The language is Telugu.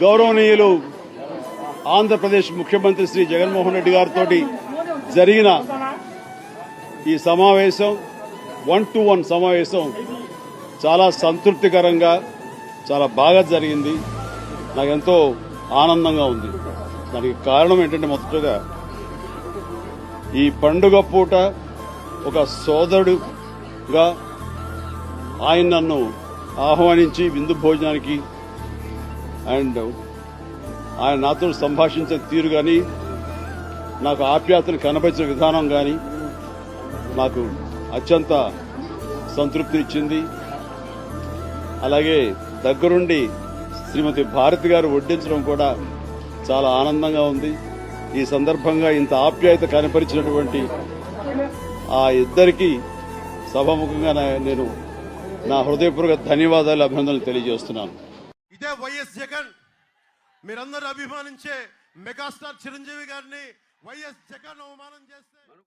గౌరవనీయులు ఆంధ్రప్రదేశ్ ముఖ్యమంత్రి శ్రీ జగన్మోహన్ రెడ్డి గారితో జరిగిన ఈ సమావేశం వన్ టు వన్ సమావేశం చాలా సంతృప్తికరంగా చాలా బాగా జరిగింది. నాకు ఎంతో ఆనందంగా ఉంది. దానికి కారణం ఏంటంటే మొదటగా ఈ పండుగ పూట ఒక సోదరుడుగా ఆయన నన్ను ఆహ్వానించి విందు భోజనానికి అండ్ ఆయన నాతో సంభాషించే తీరు కానీ నాకు ఆప్యాయతను కనబరిచిన విధానం కానీ నాకు అత్యంత సంతృప్తి ఇచ్చింది అలాగే దగ్గరుండి శ్రీమతి భారతి గారు వడ్డించడం కూడా చాలా ఆనందంగా ఉంది. ఈ సందర్భంగా ఇంత ఆప్యాయత కనపరిచినటువంటి ఆ ఇద్దరికి సభాముఖంగా నేను నా హృదయపూర్వక ధన్యవాదాలు అభినందనలు తెలియజేస్తున్నాను. వైఎస్ జగన్. మీరందరూ అభిమానించే మెగాస్టార్ చిరంజీవి గారిని వైఎస్ జగన్ అవమానం చేస్తే